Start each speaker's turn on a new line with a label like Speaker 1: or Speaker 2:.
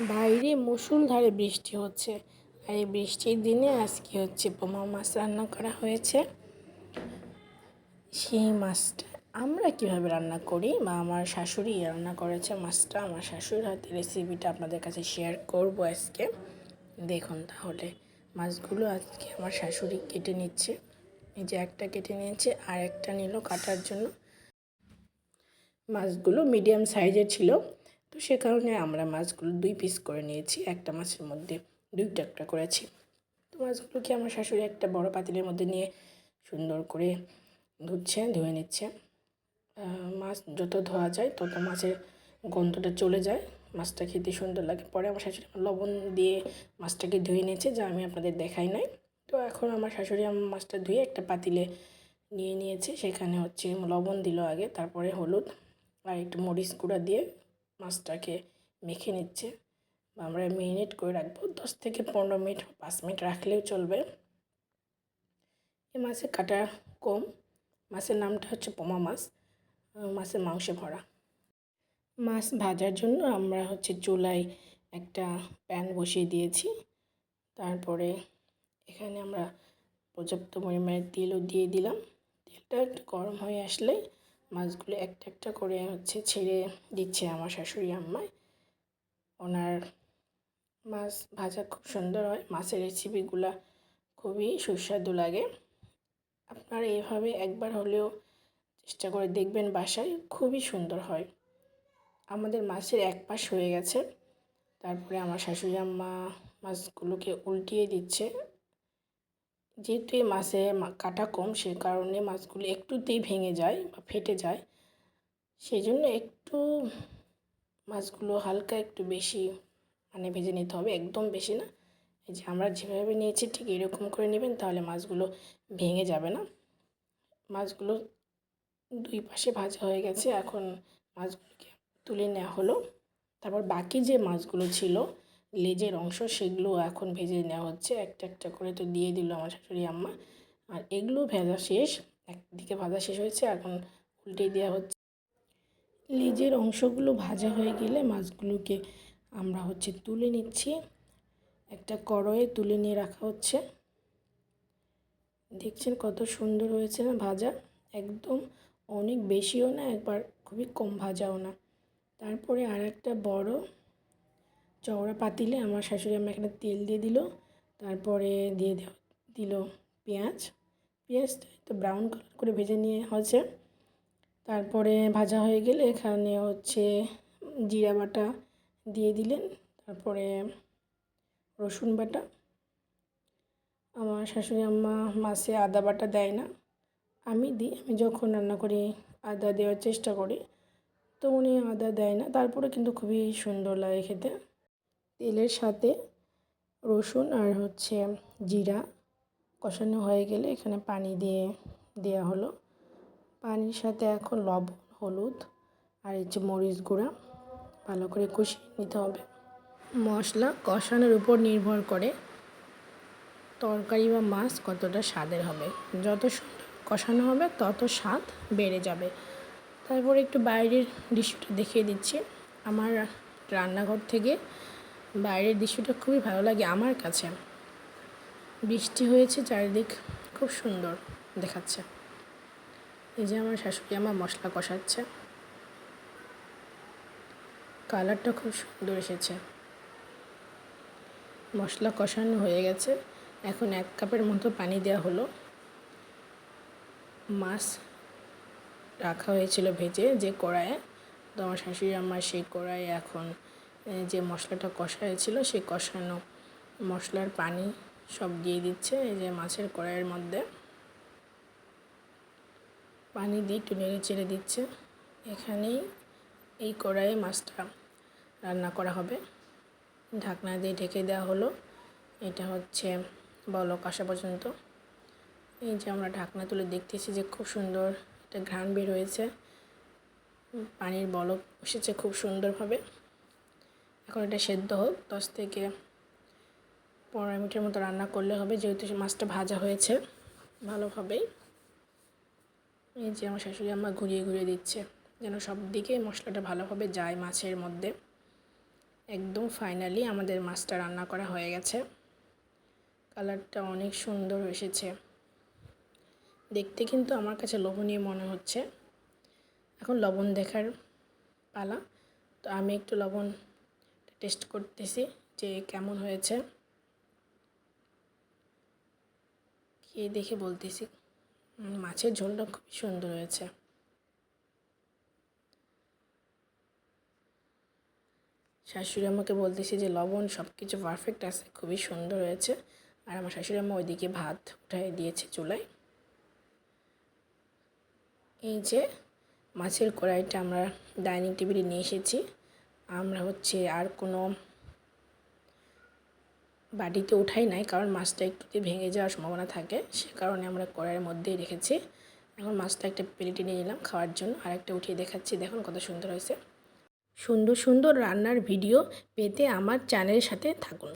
Speaker 1: বাইরে মুষলধারে বৃষ্টি হচ্ছে। আর এই বৃষ্টির দিনে আজকে হচ্ছে পোমা মাছ রান্না করা হয়েছে। সেই মাছটা আমরা কীভাবে রান্না করি? বা আমার শাশুড়ি রান্না করেছে মাছটা। আমার শাশুড়ির হাতে রেসিপিটা আপনাদের কাছে শেয়ার করব আজকে। দেখুন তাহলে, মাছগুলো আজকে আমার শাশুড়ি কেটে নিচ্ছে। এই যে একটা কেটে নিয়েছে, আর একটা নিল কাটার জন্য। মাছগুলো মিডিয়াম সাইজের ছিল। তো সে কারণে আমরা মাছগুলো দুই পিস করে নিয়েছি, একটা মাছের মধ্যে দুইটা একটা করেছি। তো মাছগুলোকে আমার শাশুড়ি একটা বড় পাতিলের মধ্যে নিয়ে সুন্দর করে ধুচ্ছে, ধুয়ে নিচ্ছে। মাছ যত ধোয়া যায়, তত মাছের গন্ধটা চলে যায়। মাছটা খেতে সুন্দর লাগে। পরে আমার শাশুড়ি লবণ দিয়ে মাছটাকে ধুয়ে নিয়েছে, যা আমি আপনাদের দেখাই নাই। তো এখন আমার শাশুড়ি আমার মাছটা ধুয়ে একটা পাতিলে নিয়ে নিয়েছে। সেখানে হচ্ছে লবণ দিল আগে, তারপরে হলুদ আর একটু মরিচ গুঁড়া দিয়ে মাছটাকে মেখে নিচ্ছে। আমরা মেরিনেট করে রাখব। দশ থেকে পনেরো মিনিট, পাঁচ মিনিট রাখলেও চলবে। এই মাছের কাটা কম মাছের নামটা হচ্ছে পোমা মাছ। মাছের মাংসে ভরা। মাছ ভাজার জন্য আমরা হচ্ছে চুলায় একটা প্যান বসিয়ে দিয়েছি। তারপরে এখানে আমরা পর্যাপ্ত পরিমাণে তেলও দিয়ে দিলাম। তেলটা একটু গরম হয়ে আসলে মাছগুলো একটা একটা করে হচ্ছে ছেড়ে দিচ্ছে আমার শাশুড়ি আম্মায় ওনার মাছ ভাজা খুব সুন্দর হয়, মাছের রেসিপিগুলা খুবই সুস্বাদু লাগে। আপনারা এভাবে একবার হলেও চেষ্টা করে দেখবেন বাসায়, খুবই সুন্দর হয়। আমাদের মাছের এক পাশ হয়ে গেছে, তারপরে আমার শাশুড়ি আম্মা মাছগুলোকে উল্টিয়ে দিচ্ছে। যেহেতু এই মাছে কাটা কম, সে কারণে মাছগুলো একটুতেই ভেঙে যায় বা ফেটে যায়। সেই জন্য একটু মাছগুলো হালকা একটু বেশি মানে ভেজে নিতে হবে, একদম বেশি না। এই যে আমরা যেভাবে নিয়েছি ঠিক এরকম করে নেবেন, তাহলে মাছগুলো ভেঙে যাবে না। মাছগুলো দুই পাশে ভাজা হয়ে গেছে, এখন মাছগুলোকে তুলে নেওয়া হলো। তারপর বাকি যে মাছগুলো ছিল লেজের অংশ সেগুলো এখন ভেজে নেওয়া হচ্ছে। একটা একটা করে তো দিয়ে দিল আমার শাশুড়ি আম্মা। আর এগুলো ভেজা শেষ, একদিকে ভাজা শেষ হয়েছে, এখন উল্টে দেওয়া হচ্ছে। লেজের অংশগুলো ভাজা হয়ে গেলে মাছগুলোকে আমরা হচ্ছে তুলে নিচ্ছি। একটা কড়াইয়ে তুলে নিয়ে রাখা হচ্ছে। দেখছেন কত সুন্দর হয়েছে না ভাজা? একদম অনেক বেশিও না, একবার খুবই কম ভাজাও না। তারপরে আর একটা বড় চওড়া পাতিলে আমার শাশুড়ি আমার এখানে তেল দিয়ে দিল, তারপরে দিয়ে দিল পেঁয়াজ। পেঁয়াজটা একটু ব্রাউন কালার করে ভেজে নিয়ে হচ্ছে তারপরে ভাজা হয়ে গেলে এখানে হচ্ছে জিরা বাটা দিয়ে দিলেন, তারপরে রসুন বাটা। আমার শাশুড়ি আম্মা মাছে আদা বাটা দেয় না। আমি দিই, আমি যখন রান্না করি, আদা দেওয়ার চেষ্টা করি, তো উনি আদা দেয় না। তারপরে কিন্তু খুবই সুন্দর লাগে খেতে। তেলের সাথে রসুন আর হচ্ছে জিরা কষানো হয়ে গেলে এখানে পানি দিয়ে দেওয়া হলো। পানির সাথে এখন লবণ, হলুদ আর হচ্ছে মরিচ গুঁড়া ভালো করে কষিয়ে নিতে হবে। মশলা কষানোর উপর নির্ভর করে তরকারি বা মাছ কতটা স্বাদের হবে। যত কষানো হবে, তত স্বাদ বেড়ে যাবে। তারপরে একটু বাইরের দৃশ্যটা দেখিয়ে দিচ্ছি। আমার রান্নাঘর থেকে বাইরের দৃশ্যটা খুবই ভালো লাগে আমার কাছে। বৃষ্টি হয়েছে, চারিদিক খুব সুন্দর দেখাচ্ছে। এই যে আমার শাশুড়ি আমার মশলা কষাচ্ছে। কালারটা খুব সুন্দর এসেছে। মশলা কষানো হয়ে গেছে। এখন এক কাপের মতো পানি দেওয়া হলো। মাছ রাখা হয়েছিল ভেজে যে কড়াইয়ে। তো আমার শাশুড়ি আমার সেই কড়াইয়ে এখন যে মশলাটা কষা হয়েছিল সেই কষানো মশলার পানি সব দিয়ে দিচ্ছে, এই যে মাছের কড়াইয়ের মধ্যে। পানি দিয়ে একটু নেড়ে চেড়ে দিচ্ছে। এখানেই এই কড়াইয়ে মাছটা রান্না করা হবে। ঢাকনা দিয়ে ঢেকে দেওয়া হলো। এটা হচ্ছে বলক আসা পর্যন্ত। এই যে আমরা ঢাকনা তুলে দেখতেছি যে খুব সুন্দর একটা ঘ্রাণ বের হয়েছে। পানির বলক এসেছে খুব সুন্দরভাবে। এখন এটা সেদ্ধ হোক, দশ থেকে পনেরো মিনিটের মতো রান্না করলে হবে, যেহেতু মাছটা ভাজা হয়েছে ভালোভাবেই এই যে আমার শাশুড়ি আমার ঘুরিয়ে ঘুরিয়ে দিচ্ছে, যেন সব দিকে মশলাটা ভালোভাবে যায় মাছের মধ্যে। একদম ফাইনালি আমাদের মাছটা রান্না করা হয়ে গেছে। কালারটা অনেক সুন্দর এসেছে। দেখতে কিন্তু আমার কাছে লোভনীয় মনে হচ্ছে। এখন লবণ দেখার পালা। তো আমি একটু লবণ টেস্ট করতেছি যে কেমন হয়েছে। খেয়ে দেখে বলতেছি মাছের ঝোলটা খুবই সুন্দর হয়েছে। শাশুড়ি আমাকে বলতেছি যে লবণ সব কিছু পারফেক্ট আছে, খুবই সুন্দর হয়েছে। আর আমার শাশুড়ি আম্মা ওইদিকে ভাত উঠাই দিয়েছে চুলায়। এই যে মাছের কড়াইটা আমরা ডাইনিং টেবিলে নিয়ে এসেছি। আমরা হচ্ছে আর কোনো বাটিতে উঠাই নাই, কারণ মাছটা একটুতে ভেঙে যাওয়ার সম্ভাবনা থাকে। সে কারণে আমরা কড়াইয়ের মধ্যেই রেখেছি। এখন মাছটা একটা প্লেটে নিয়ে নিলাম খাওয়ার জন্য, আর একটা উঠিয়ে দেখাচ্ছি। দেখুন কত সুন্দর হয়েছে। সুন্দর সুন্দর রান্নার ভিডিও পেতে আমার চ্যানেলের সাথে থাকুন।